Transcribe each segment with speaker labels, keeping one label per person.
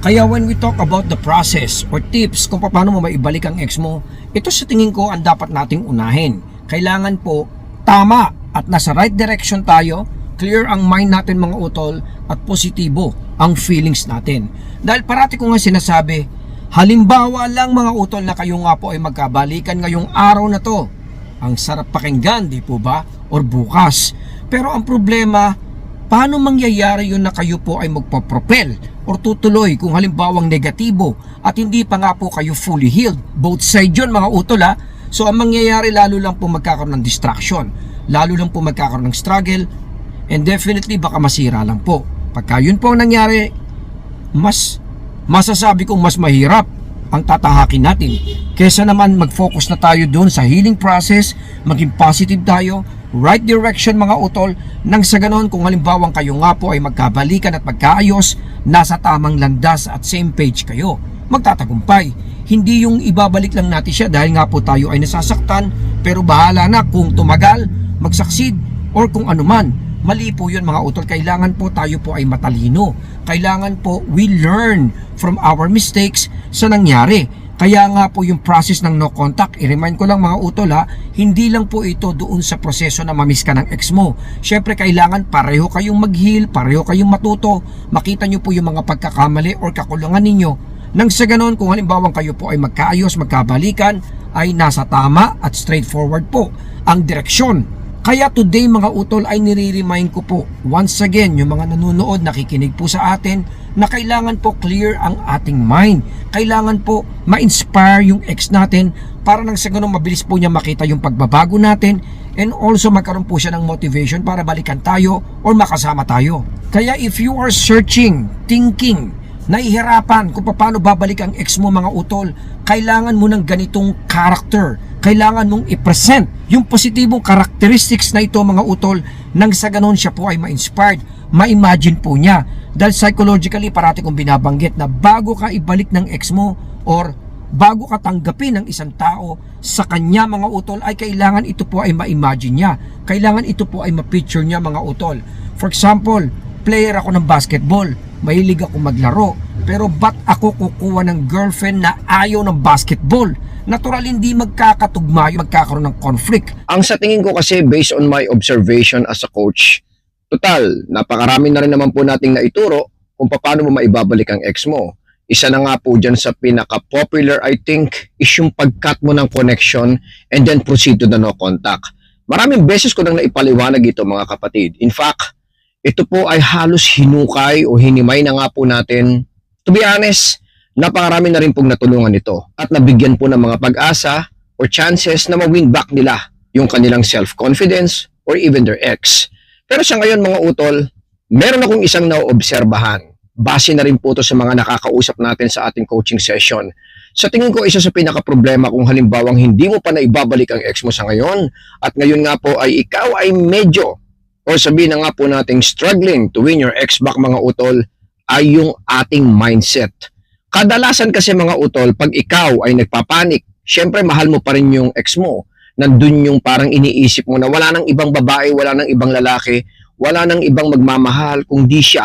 Speaker 1: Kaya when we talk about the process or tips kung paano mo maibalik ang ex mo, ito sa tingin ko ang dapat nating unahin. Kailangan po tama at nasa right direction tayo, clear ang mind natin mga utol at positibo ang feelings natin. Dahil parati ko nga sinasabi, halimbawa lang mga utol na kayo nga po ay magkabalikan ngayong araw na to. Ang sarap pakinggan, di po ba? Or bukas. Pero ang problema, paano mangyayari yun na kayo po ay magpapropel or tutuloy kung halimbawang negatibo at hindi pa nga po kayo fully healed. Both side yun mga utol ha. So ang mangyayari lalo lang po magkakaroon ng distraction. Lalo lang po magkakaroon ng struggle and definitely baka masira lang po. Pagka yun po ang nangyari, mas masasabi kong mas mahirap ang tatahakin natin. Kesa naman mag-focus na tayo doon sa healing process, maging positive tayo, right direction mga utol, nang sa ganon kung halimbawang kayo nga po ay magkabalikan at magkaayos, nasa tamang landas at same page kayo. Magtatagumpay. Hindi yung ibabalik lang natin siya dahil nga po tayo ay nasasaktan, pero bahala na kung tumagal, mag-succeed, or kung anuman. Mali po yun mga utol. Kailangan po tayo po ay matalino. Kailangan po we learn from our mistakes sa nangyari. Kaya nga po yung process ng no contact, i-remind ko lang mga utol ha, hindi lang po ito doon sa proseso na mamiss ka ng ex mo. Siyempre kailangan pareho kayong mag-heal, pareho kayong matuto, makita nyo po yung mga pagkakamali or kakulangan ninyo. Nang sa ganon, kung halimbawang kayo po ay magkaayos, magkabalikan, ay nasa tama at straightforward po ang direksyon kaya today mga utol ay nire-remind ko po once again yung mga nanonood nakikinig po sa atin na kailangan po clear ang ating mind. Kailangan po ma-inspire yung ex natin para nang sa ganun mabilis po niya makita yung pagbabago natin and also magkaroon po siya ng motivation para balikan tayo or makasama tayo. Kaya if you are searching, thinking, nahihirapan kung paano babalik ang ex mo mga utol, kailangan mo ng ganitong character. Kailangan mong i-present yung positibong characteristics na ito mga utol nang sa ganon siya po ay ma-inspired, ma-imagine po niya. Dahil psychologically parati kong binabanggit na bago ka ibalik ng ex mo or bago ka tanggapin ng isang tao sa kanya mga utol ay kailangan ito po ay ma-imagine niya. Kailangan ito po ay ma-picture niya mga utol. For example, player ako ng basketball, mahilig ako maglaro, pero ba't ako kukuha ng girlfriend na ayaw ng basketball? Natural hindi magkakatugma, magkakaroon ng conflict.
Speaker 2: Ang sa tingin ko kasi based on my observation as a coach, total, napakarami na rin naman po nating naituro kung paano mo maibabalik ang ex mo. Isa na nga po dyan sa pinaka-popular I think is yung pag-cut mo ng connection and then proceed to the no contact. Maraming beses ko nang naipaliwanag ito mga kapatid. In fact, ito po ay halos hinukay o hinimay na nga po natin. To be honest, napakarami na rin pong natulungan ito at nabigyan po ng mga pag-asa or chances na ma-win back nila yung kanilang self-confidence or even their ex. Pero sa ngayon mga utol, meron akong isang naoobserbahan. Base na rin po to sa mga nakakausap natin sa ating coaching session. Sa tingin ko, isa sa pinaka-problema kung halimbawang hindi mo pa naibabalik ang ex mo sa ngayon at ngayon nga po ay ikaw ay medyo or sabihin na nga po nating struggling to win your ex back mga utol ay yung ating mindset. Kadalasan kasi mga utol, pag ikaw ay nagpapanik, syempre mahal mo pa rin yung ex mo. Nandun yung parang iniisip mo na wala nang ibang babae, wala nang ibang lalaki, wala nang ibang magmamahal kung di siya.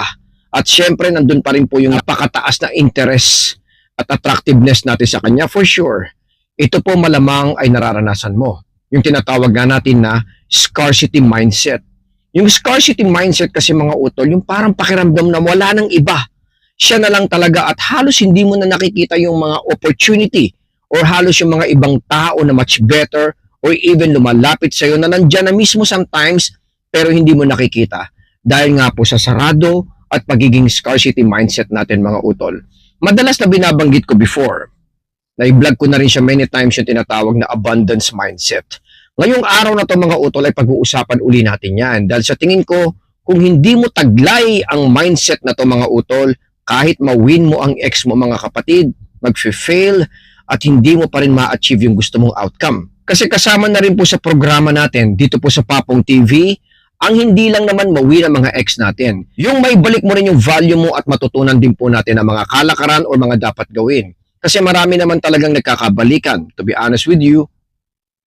Speaker 2: At syempre nandun pa rin po yung napakataas na interest at attractiveness natin sa kanya for sure. Ito po malamang ay nararanasan mo. Yung tinatawag nga natin na scarcity mindset. Yung scarcity mindset kasi mga utol, yung parang pakiramdam na wala nang iba. Siya na lang talaga at halos hindi mo na nakikita yung mga opportunity or halos yung mga ibang tao na much better or even lumalapit sa iyo na nandyan na mismo sometimes pero hindi mo nakikita. Dahil nga po sa sarado at pagiging scarcity mindset natin mga utol. Madalas na binabanggit ko before, na i-vlog ko na rin siya many times yung tinatawag na abundance mindset. Ngayong araw na to mga utol ay pag-uusapan uli natin yan. Dahil sa tingin ko, kung hindi mo taglay ang mindset na to mga utol, kahit ma-win mo ang ex mo mga kapatid, mag-fail at hindi mo pa rin ma-achieve yung gusto mong outcome. Kasi kasama na rin po sa programa natin dito po sa Papong TV, ang hindi lang naman mawin ang mga ex natin. Yung may balik mo rin yung value mo at matutunan din po natin ang mga kalakaran o mga dapat gawin. Kasi marami naman talagang nagkakabalikan, to be honest with you.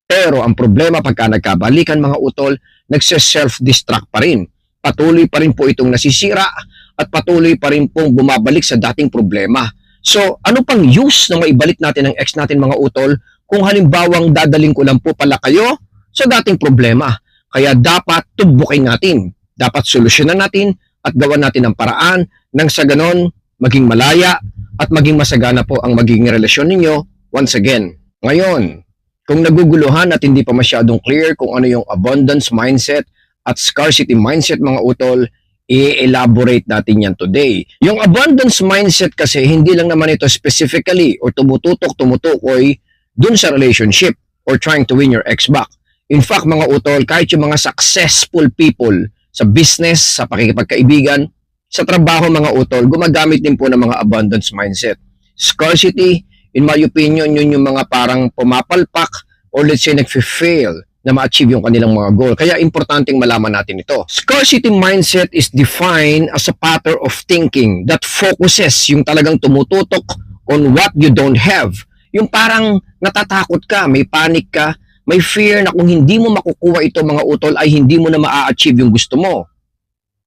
Speaker 2: Pero ang problema pagka nagkabalikan mga utol, nagse-self-destruct pa rin. Patuloy pa rin po itong nasisira at patuloy pa rin pong bumabalik sa dating problema. So, ano pang use na maibalik natin ang ex natin mga utol kung halimbawang dadaling ko lang po pala kayo sa dating problema? Kaya dapat tubukin natin, dapat solusyonan natin at gawan natin ang paraan nang sa ganon maging malaya at maging masagana po ang magiging relasyon ninyo once again. Ngayon, kung naguguluhan at hindi pa masyadong clear kung ano yung abundance mindset at scarcity mindset mga utol, i-elaborate natin yan today. Yung abundance mindset kasi hindi lang naman ito specifically or tumututok, tumutukoy dun sa relationship or trying to win your ex back. In fact, mga utol, kahit yung mga successful people sa business, sa pakikipagkaibigan, sa trabaho mga utol, gumagamit din po ng mga abundance mindset. Scarcity, in my opinion, yun yung mga parang pumapalpak or let's say nag-fail na ma-achieve yung kanilang mga goal. Kaya importanteng malaman natin ito. Scarcity mindset is defined as a pattern of thinking that focuses yung talagang tumututok on what you don't have. Yung parang natatakot ka, may panic ka, may fear na kung hindi mo makukuha ito mga utol ay hindi mo na ma-achieve yung gusto mo.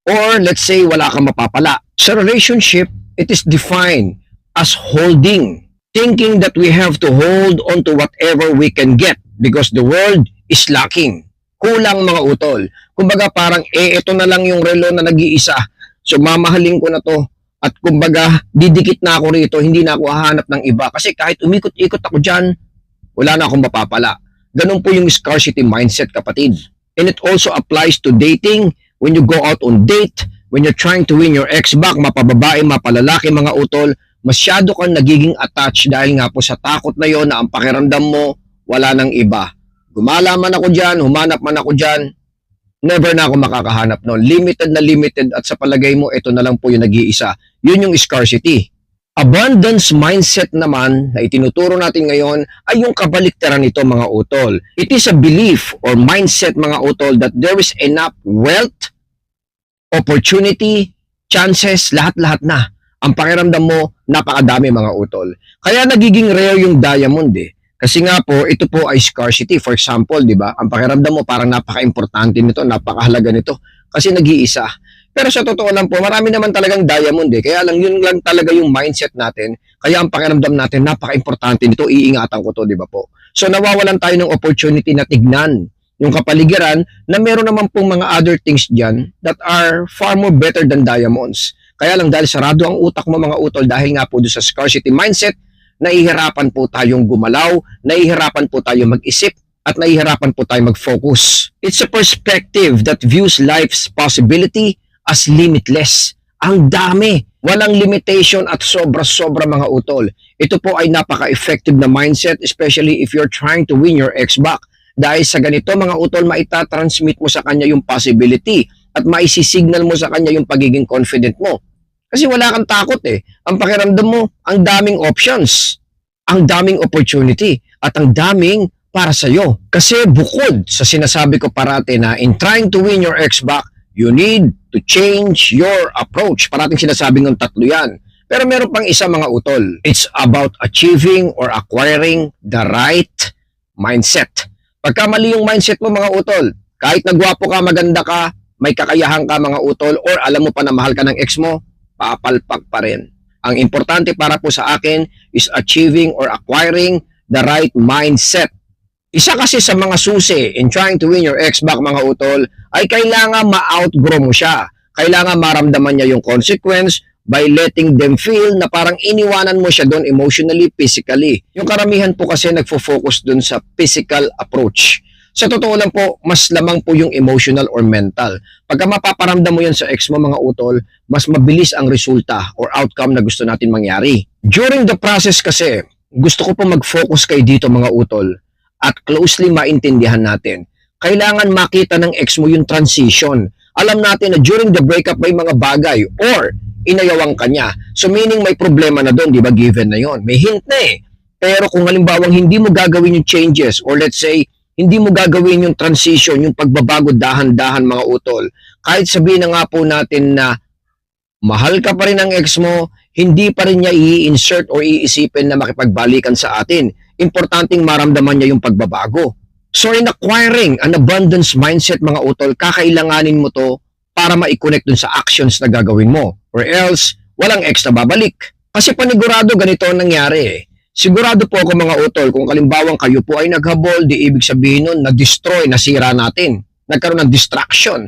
Speaker 2: Or let's say wala kang mapapala. Sa relationship, it is defined as holding. Thinking that we have to hold on to whatever we can get because the world is lacking. Kulang mga utol. Kumbaga parang eh ito na lang yung relo na nag-iisa. So mamahalin ko na to. At kumbaga didikit na ako rito, hindi na ako hahanap ng iba. Kasi kahit umikot-ikot ako dyan, wala na akong mapapala. Ganun po yung scarcity mindset kapatid. And it also applies to dating. When you go out on date, when you're trying to win your ex back, mapababae, mapalalaki, mga utol, masyado kang nagiging attached dahil nga po sa takot na yon na ang pakiramdam mo, wala nang iba. Gumala man ako dyan, humanap man ako dyan, never na ako makakahanap noon. Limited na limited at sa palagay mo, ito na lang po yung nag-iisa. Yun yung scarcity. Abundance mindset naman na itinuturo natin ngayon ay yung kabaliktaran nito mga utol. It is a belief or mindset mga utol that there is enough wealth, opportunity, chances, lahat-lahat na. Ang pakiramdam mo, napakadami mga utol. Kaya nagiging rare yung diamond eh. Kasi nga po, ito po ay scarcity. For example, di ba? Ang pakiramdam mo parang napaka-importante nito, napakahalaga nito. Kasi nag-iisa. Pero sa totoo lang po, marami naman talagang diamond eh. Kaya lang, yun lang talaga yung mindset natin. Kaya ang pakiramdam natin, napaka-importante nito, iingatan ko to, di ba po? So nawawalan tayo ng opportunity na tignan yung kapaligiran na meron naman pong mga other things dyan that are far more better than diamonds. Kaya lang dahil sarado ang utak mo mga utol dahil nga po doon sa scarcity mindset, nahihirapan po tayong gumalaw, nahihirapan po tayong mag-isip, at nahihirapan po tayong mag-focus. It's a perspective that views life's possibility as limitless. Ang dami. Walang limitation at sobra-sobra mga utol. Ito po ay napaka-effective na mindset especially if you're trying to win your ex back. Dahil sa ganito mga utol, maitatransmit mo sa kanya yung possibility at maisisignal mo sa kanya yung pagiging confident mo. Kasi wala kang takot eh. Ang pakiramdam mo, ang daming options, ang daming opportunity, at ang daming para sa'yo. Kasi bukod sa sinasabi ko parate na in trying to win your ex back, you need to change your approach. Parating sinasabi ng tatlo yan. Pero meron pang isa mga utol. It's about achieving or acquiring the right mindset. Pagka mali yung mindset mo mga utol, kahit nagwapo ka, maganda ka, may kakayahan ka mga utol, or alam mo pa na mahal ka ng ex mo, papalpak pa rin. Ang importante para po sa akin is achieving or acquiring the right mindset. Isa kasi sa mga susi in trying to win your ex back mga utol ay kailangan ma-outgrow mo siya. Kailangan maramdaman niya yung consequence by letting them feel na parang iniwanan mo siya doon emotionally, physically. Yung karamihan po kasi nagfo-focus doon sa physical approach. Sa totoo lang po, mas lamang po yung emotional or mental. Pagka mapaparamdam mo yan sa ex mo mga utol, mas mabilis ang resulta or outcome na gusto natin mangyari. During the process kasi, gusto ko po mag-focus kayo dito mga utol at closely maintindihan natin. Kailangan makita ng ex mo yung transition. Alam natin na during the breakup may mga bagay or inayawang kanya. So meaning may problema na doon, di ba given na yon May hint na eh. Pero kung halimbawang hindi mo gagawin yung changes or let's say hindi mo gagawin yung transition, yung pagbabago dahan-dahan mga utol. Kahit sabihin na nga po natin na mahal ka pa rin ng ex mo, hindi pa rin niya i-insert or iisipin na makipagbalikan sa atin. Importanteng maramdaman niya yung pagbabago. So in acquiring an abundance mindset mga utol, kakailanganin mo to para ma-connect dun sa actions na gagawin mo. Or else, walang ex na babalik. Kasi panigurado ganito ang nangyari eh. Sigurado po ako mga utol, kung kalimbawang kayo po ay naghabol, di ibig sabihin nun, na-destroy, nasira natin. Nagkaroon ng distraction.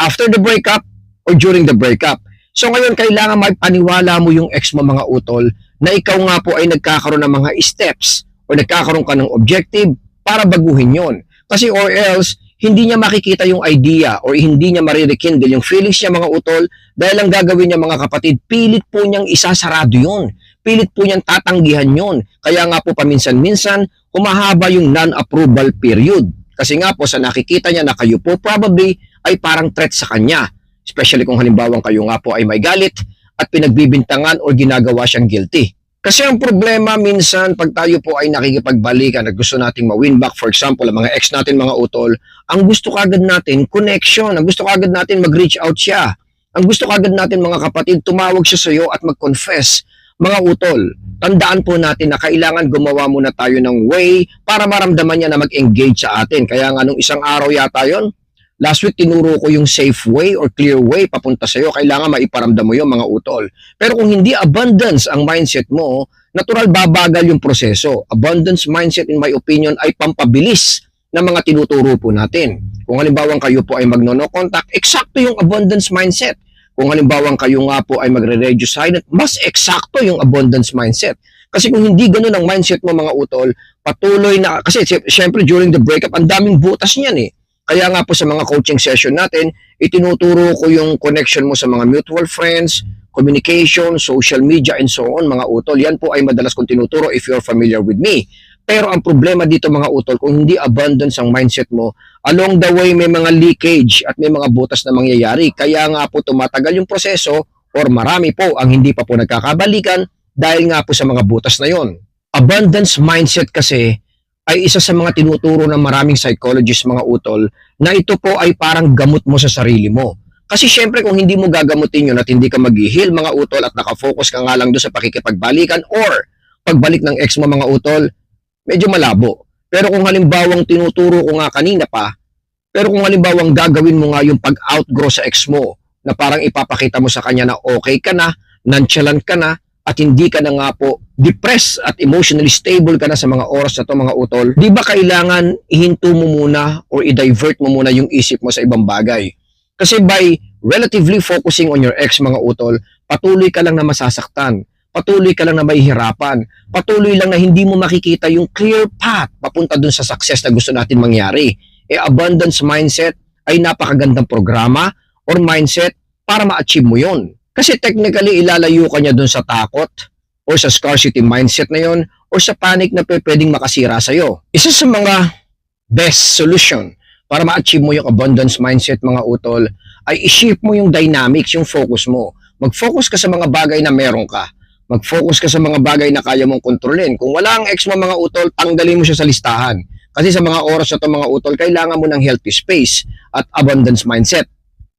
Speaker 2: After the breakup or during the breakup. So ngayon, kailangan paniwala mo yung ex mo mga utol na ikaw nga po ay nagkakaroon ng mga steps o nagkakaroon ka ng objective para baguhin yon. Kasi or else, hindi niya makikita yung idea or hindi niya marirekindle yung feelings niya mga utol dahil ang gagawin niya mga kapatid, pilit po niyang isasarado yun. Pilit po niyang tatanggihan yun. Kaya nga po paminsan-minsan, humahaba yung non-approval period. Kasi nga po sa nakikita niya na kayo po probably ay parang threat sa kanya. Especially kung halimbawang kayo nga po ay may galit at pinagbibintangan o ginagawa siyang guilty. Kasi ang problema minsan pag tayo po ay nakikipagbalikan at gusto nating ma-win back, for example, ang mga ex natin mga utol, ang gusto kagad natin, connection. Ang gusto kagad natin mag-reach out siya. Ang gusto kagad natin mga kapatid, tumawag siya sa iyo at mag-confess. Mga utol, tandaan po natin na kailangan gumawa muna tayo ng way para maramdaman niya na mag-engage sa atin. Kaya nga nung isang araw yata yon Last week, tinuro ko yung safe way or clear way papunta sa'yo. Kailangan maiparamdam mo yung mga utol. Pero kung hindi abundance ang mindset mo, natural babagal yung proseso. Abundance mindset, in my opinion, ay pampabilis ng mga tinuturo po natin. Kung halimbawa kayo po ay magno-no contact, eksakto yung abundance mindset. Kung halimbawa kayo nga po ay magre-reduce silent, mas eksakto yung abundance mindset. Kasi kung hindi ganun ang mindset mo mga utol, patuloy na, kasi sy- syempre during the breakup, ang daming butas niyan eh. Kaya nga po sa mga coaching session natin, itinuturo ko yung connection mo sa mga mutual friends, communication, social media, and so on, mga utol. Yan po ay madalas kong tinuturo if you're familiar with me. Pero ang problema dito mga utol, kung hindi abundance ang mindset mo, along the way may mga leakage at may mga butas na mangyayari. Kaya nga po tumatagal yung proseso or marami po ang hindi pa po nagkakabalikan dahil nga po sa mga butas na yon. Abundance mindset kasi ay isa sa mga tinuturo ng maraming psychologists mga utol na ito po ay parang gamot mo sa sarili mo. Kasi syempre kung hindi mo gagamutin yun at hindi ka mag-heal mga utol at nakafocus ka nga lang doon sa pakikipagbalikan or pagbalik ng ex mo mga utol, medyo malabo. Pero kung halimbawang tinuturo ko nga kanina pa, pero kung halimbawang gagawin mo nga yung pag-outgrow sa ex mo, na parang ipapakita mo sa kanya na okay ka na, nonchalant ka na, at hindi ka na nga po depressed at emotionally stable ka na sa mga oras na to mga utol, di ba kailangan ihinto mo muna or i-divert mo muna yung isip mo sa ibang bagay? Kasi by relatively focusing on your ex mga utol, patuloy ka lang na masasaktan. Patuloy ka lang na mahihirapan. Patuloy lang na hindi mo makikita yung clear path papunta dun sa success na gusto natin mangyari. E abundance mindset ay napakagandang programa or mindset para ma-achieve mo yon. Kasi technically, ilalayo ka niya dun sa takot or sa scarcity mindset na yon or sa panic na pwedeng makasira sa'yo. Isa sa mga best solution para ma-achieve mo yung abundance mindset mga utol ay i-shift mo yung dynamics, yung focus mo. Mag-focus ka sa mga bagay na meron ka. Mag-focus ka sa mga bagay na kaya mong kontrolin. Kung wala ang ex mo mga utol, tanggalin mo siya sa listahan. Kasi sa mga oras na to mga utol, kailangan mo ng healthy space at abundance mindset.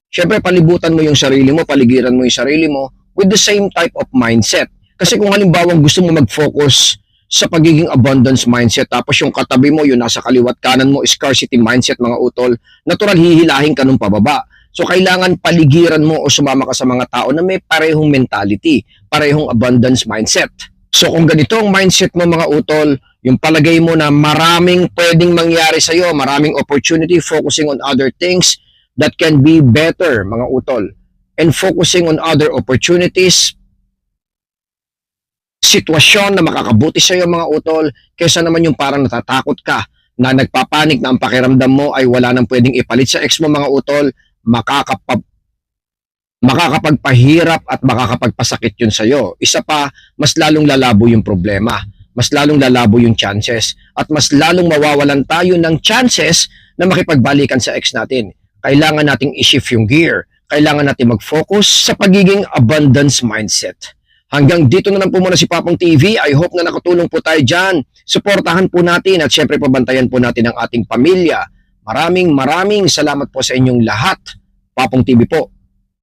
Speaker 2: Siyempre, palibutan mo yung sarili mo, paligiran mo yung sarili mo with the same type of mindset. Kasi kung halimbawa gusto mo mag-focus sa pagiging abundance mindset, tapos yung katabi mo, yung nasa kaliwat kanan mo, scarcity mindset, mga utol, natural hihilahin ka nung pababa. So, kailangan paligiran mo o sumama ka sa mga tao na may parehong mentality, parehong abundance mindset. So, kung ganito ang mindset mo, mga utol, yung palagay mo na maraming pwedeng mangyari sa'yo, maraming opportunity, focusing on other things, that can be better, mga utol. And focusing on other opportunities, sitwasyon na makakabuti sa iyo mga utol, kaysa naman yung parang natatakot ka na nagpapanik na ang pakiramdam mo ay wala nang pwedeng ipalit sa ex mo mga utol, makakapag makakapagpahirap at makakapagpasakit yun sa iyo. Isa pa, mas lalong lalabo yung problema. Mas lalong lalabo yung chances. At mas lalong mawawalan tayo ng chances na makipagbalikan sa ex natin kailangan nating i-shift yung gear. Kailangan natin mag-focus sa pagiging abundance mindset. Hanggang dito na lang po muna si Papong TV. I hope na nakatulong po tayo dyan. Suportahan po natin at syempre pabantayan po natin ang ating pamilya. Maraming maraming salamat po sa inyong lahat. Papong TV po.